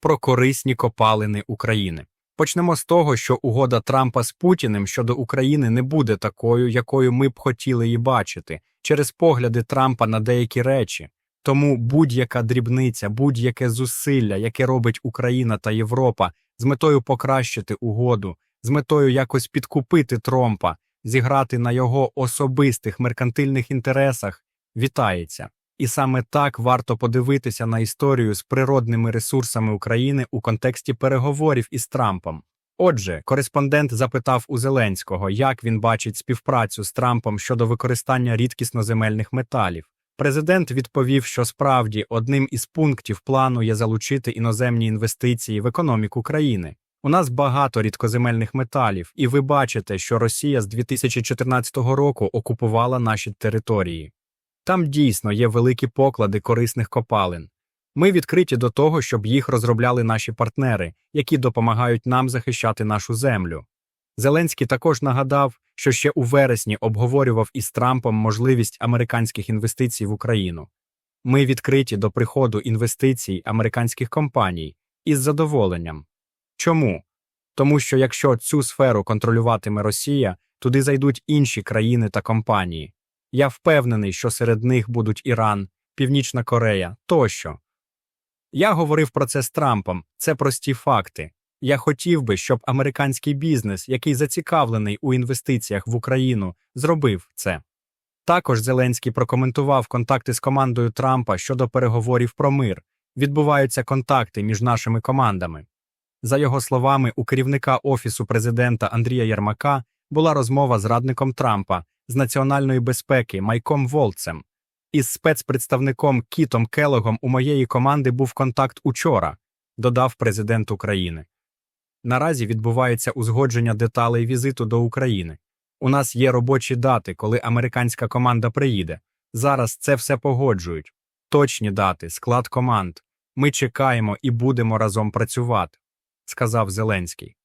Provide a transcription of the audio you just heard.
про корисні копалини України. Почнемо з того, що угода Трампа з Путіним щодо України не буде такою, якою ми б хотіли її бачити, через погляди Трампа на деякі речі. Тому будь-яка дрібниця, будь-яке зусилля, яке робить Україна та Європа з метою покращити угоду, з метою якось підкупити Тромпа, зіграти на його особистих меркантильних інтересах, вітається. І саме так варто подивитися на історію з природними ресурсами України у контексті переговорів із Трампом. Отже, кореспондент запитав у Зеленського, як він бачить співпрацю з Трампом щодо використання рідкісноземельних металів. Президент відповів, що справді одним із пунктів плану є залучити іноземні інвестиції в економіку країни. У нас багато рідкоземельних металів, і ви бачите, що Росія з 2014 року окупувала наші території. Там дійсно є великі поклади корисних копалин. Ми відкриті до того, щоб їх розробляли наші партнери, які допомагають нам захищати нашу землю. Зеленський також нагадав, що ще у вересні обговорював із Трампом можливість американських інвестицій в Україну. Ми відкриті до приходу інвестицій американських компаній із задоволенням. Чому? Тому що якщо цю сферу контролюватиме Росія, туди зайдуть інші країни та компанії. Я впевнений, що серед них будуть Іран, Північна Корея тощо. Я говорив про це з Трампом, це прості факти. Я хотів би, щоб американський бізнес, який зацікавлений у інвестиціях в Україну, зробив це. Також Зеленський прокоментував контакти з командою Трампа щодо переговорів про мир. Відбуваються контакти між нашими командами. За його словами, у керівника Офісу президента Андрія Єрмака була розмова з радником Трампа з національної безпеки Майком Волцем. Із спецпредставником Кітом Келогом у моєї команди був контакт учора, додав президент України. Наразі відбувається узгодження деталей візиту до України. У нас є робочі дати, коли американська команда приїде. Зараз це все погоджують. Точні дати, склад команд. Ми чекаємо і будемо разом працювати, сказав Зеленський.